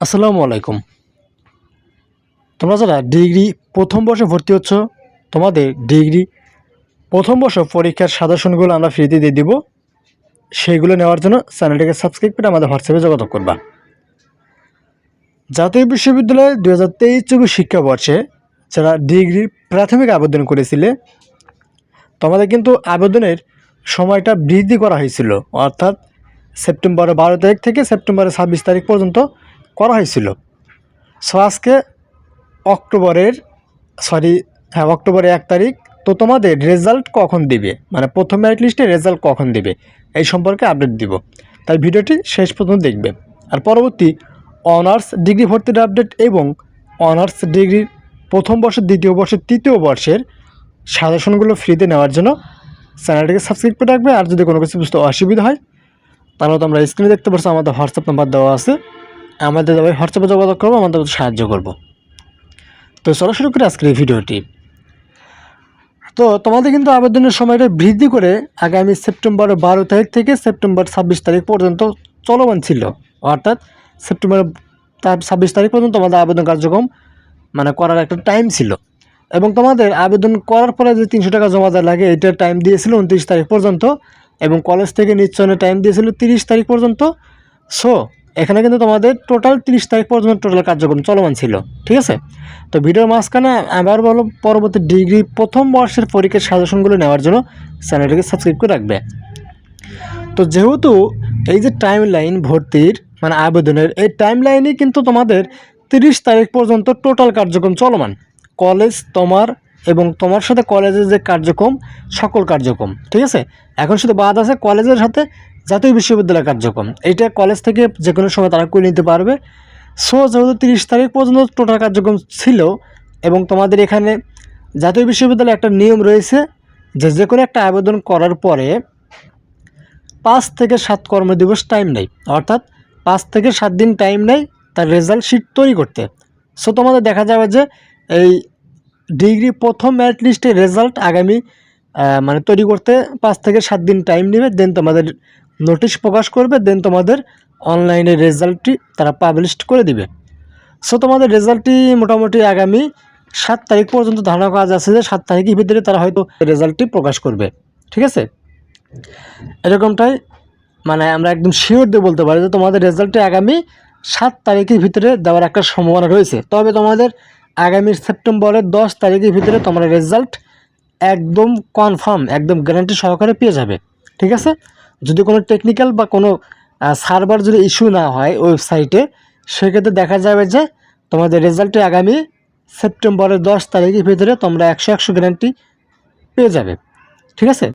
আসসালামু আলাইকুম। তোমরা যারা ডিগ্রি প্রথম বর্ষে ভর্তি হচ্ছ, তোমাদের ডিগ্রি প্রথম বর্ষ পরীক্ষার সাজেশনগুলো আমরা ফ্রিতে দিয়ে দিব। সেইগুলো নেওয়ার জন্য চ্যানেলটিকে সাবস্ক্রাইব করে আমাদের হোয়াটসঅ্যাপে যোগাযোগ করবা। জাতীয় বিশ্ববিদ্যালয়ে দু হাজার তেইশ চব্বিশ শিক্ষাবর্ষে যারা ডিগ্রি প্রাথমিক আবেদন করেছিলে, তোমাদের কিন্তু আবেদনের সময়টা বৃদ্ধি করা হয়েছিল। অর্থাৎ সেপ্টেম্বরের বারো তারিখ থেকে সেপ্টেম্বরের ছাব্বিশ তারিখ পর্যন্ত করা হয়েছিল। সো আজকে অক্টোবরের সরি হ্যাঁ অক্টোবরের এক তারিখ, তো তোমাদের রেজাল্ট কখন দিবে? মানে প্রথম মেরিট লিস্টে রেজাল্ট কখন দিবে? এই সম্পর্কে আপডেট দিব। তাই ভিডিওটি শেষ পর্যন্ত দেখবে। আর পরবর্তী অনার্স ডিগ্রি ভর্তির আপডেট এবং অনার্স ডিগ্রির প্রথম বর্ষের, দ্বিতীয় বর্ষের, তৃতীয় বর্ষের সাজেশনগুলো ফ্রিতে নেওয়ার জন্য চ্যানেলটিকে সাবস্ক্রাইব করে রাখবে। আর যদি কোনো কিছু বুঝতে অসুবিধা হয়, তাহলে তো আমরা স্ক্রিনে দেখতে পাচ্ছি আমাদের হোয়াটসঅ্যাপ নাম্বার দেওয়া আছে। আমাদের দেওয়া হোয়াটসঅ্যাপে যোগাযোগ করব, আমাদের সাহায্য করব। তো চলো শুরু করি আজকের এই ভিডিওটি। তো তোমাদের কিন্তু আবেদনের সময়টা বৃদ্ধি করে আগামী সেপ্টেম্বর বারো তারিখ থেকে সেপ্টেম্বর ছাব্বিশ তারিখ পর্যন্ত চলমান ছিল। অর্থাৎ সেপ্টেম্বর ছাব্বিশ তারিখ পর্যন্ত তোমাদের আবেদন কার্যক্রম মানে করার একটা টাইম ছিল। এবং তোমাদের আবেদন করার পরে যে তিনশো টাকা জমা দেওয়া লাগে এটার টাইম দিয়েছিল উনত্রিশ তারিখ পর্যন্ত এবং কলেজ থেকে নিশ্চয়নের টাইম দিয়েছিল তিরিশ তারিখ পর্যন্ত। সো এখানে কিন্তু তোমাদের টোটাল তিরিশ তারিখ পর্যন্ত টোটাল কার্যক্রম চলমান ছিল, ঠিক আছে? তো ভিডিওর মাঝখানে আবার বলো, পরবর্তী ডিগ্রি প্রথম বর্ষের পরীক্ষার সাজেশনগুলো নেওয়ার জন্য চ্যানেলটিকে সাবস্ক্রাইব করে রাখবে। তো যেহেতু এই যে টাইম লাইন ভর্তির মানে আবেদনের, এই টাইম লাইনে কিন্তু তোমাদের তিরিশ তারিখ পর্যন্ত টোটাল কার্যক্রম চলমান। কলেজ তোমার এবং তোমার সাথে কলেজের যে কার্যক্রম, সকল কার্যক্রম, ঠিক আছে? এখন শুধু বাদ আছে কলেজের সাথে জাতীয় বিশ্ববিদ্যালয় কার্যক্রম। এইটা কলেজ থেকে যে কোনো সময় তারা করে নিতে পারবে। সো যেহেতু তিরিশ তারিখ পর্যন্ত টোটাল কার্যক্রম ছিল এবং তোমাদের এখানে জাতীয় বিশ্ববিদ্যালয়ে একটা নিয়ম রয়েছে যে যে কোনো একটা আবেদন করার পরে পাঁচ থেকে সাত কর্মদিবস টাইম নেই অর্থাৎ পাঁচ থেকে সাত দিন টাইম নেই তার রেজাল্ট শিট তৈরি করতে। সো তোমাদের দেখা যাবে যে এই ডিগ্রি প্রথম মেরিট লিস্টের রেজাল্ট আগামী মানে তৈরি করতে পাঁচ থেকে সাত দিন টাইম নেবে দেন তোমাদের নোটিশ প্রকাশ করবে দেন তোমাদের অনলাইনে রেজাল্টটি তারা পাবলিশ করে দিবে। সো তোমাদের রেজাল্টটি মোটামুটি আগামী সাত তারিখ পর্যন্ত ধারণা করা যাচ্ছে যে সাত তারিখের ভিতরে তারা হয়তো রেজাল্টটি প্রকাশ করবে। ঠিক আছে? এরকমটাই মানে আমরা একদম শিওর দিয়ে বলতে পারি যে তোমাদের রেজাল্টটি আগামী সাত তারিখের ভিতরে দেওয়ার একটা সম্ভাবনা রয়েছে। তবে তোমাদের আগামী সেপ্টেম্বরের দশ তারিখের ভিতরে তোমরা রেজাল্ট একদম কনফার্ম একদম গ্যারান্টি সহকারে পেয়ে যাবে। ঠিক আছে? যদি কোনো টেকনিক্যাল বা কোনো সার্ভার যদি ইস্যু না হয় ওয়েবসাইটে সেক্ষেত্রে দেখা যাবে যে তোমাদের রেজাল্টে আগামী সেপ্টেম্বরের দশ তারিখের ভিতরে তোমরা একশো একশো গ্যারান্টি পেয়ে যাবে। ঠিক আছে?